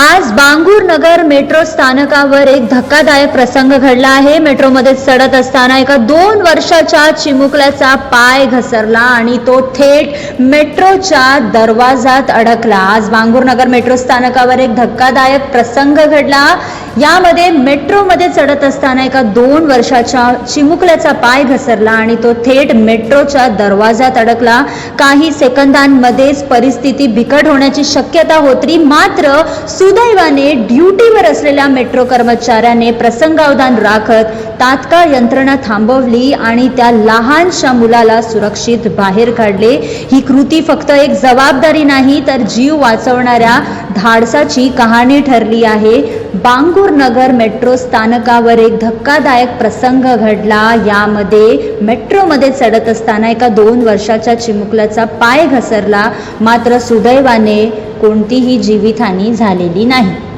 आज बांगूर नगर मेट्रो स्थानकावर एक धक्कादायक प्रसंग घडला आहे. मेट्रोमध्ये चढत असताना एका दोन वर्षाच्या चिमुकल्याचा पाय घसरला आणि तो थेट मेट्रोच्या दरवाजात अडकला. आज बांगूर नगर मेट्रो स्थानकावर एक धक्कादायक प्रसंग घडला. यामध्ये मेट्रोमध्ये चढत असताना एका दोन वर्षाच्या चिमुकल्याचा पाय घसरला आणि तो थेट मेट्रोच्या दरवाजात अडकला. काही सेकंदांमध्येच परिस्थिती बिकट होण्याची शक्यता होती. मात्र सुदैवाने ड्युटीवर असलेल्या मेट्रो कर्मचाऱ्याने प्रसंगावधान राखत तात्काळ यंत्रणा थांबवली आणि त्या लहानशा मुलाला सुरक्षित बाहेर काढले. ही कृती फक्त एक जबाबदारी नाही तर जीव वाचवणाऱ्या धाडसाची कहाणी ठरली आहे. बांगूर नगर मेट्रो स्थानकावर एक धक्कादायक प्रसंग घडला. यामध्ये मेट्रोमध्ये चढत असताना एका दोन वर्षाच्या चिमुकल्याचा पाय घसरला. मात्र सुदैवाने कोणतीही जीवितहानी झालेली नाही.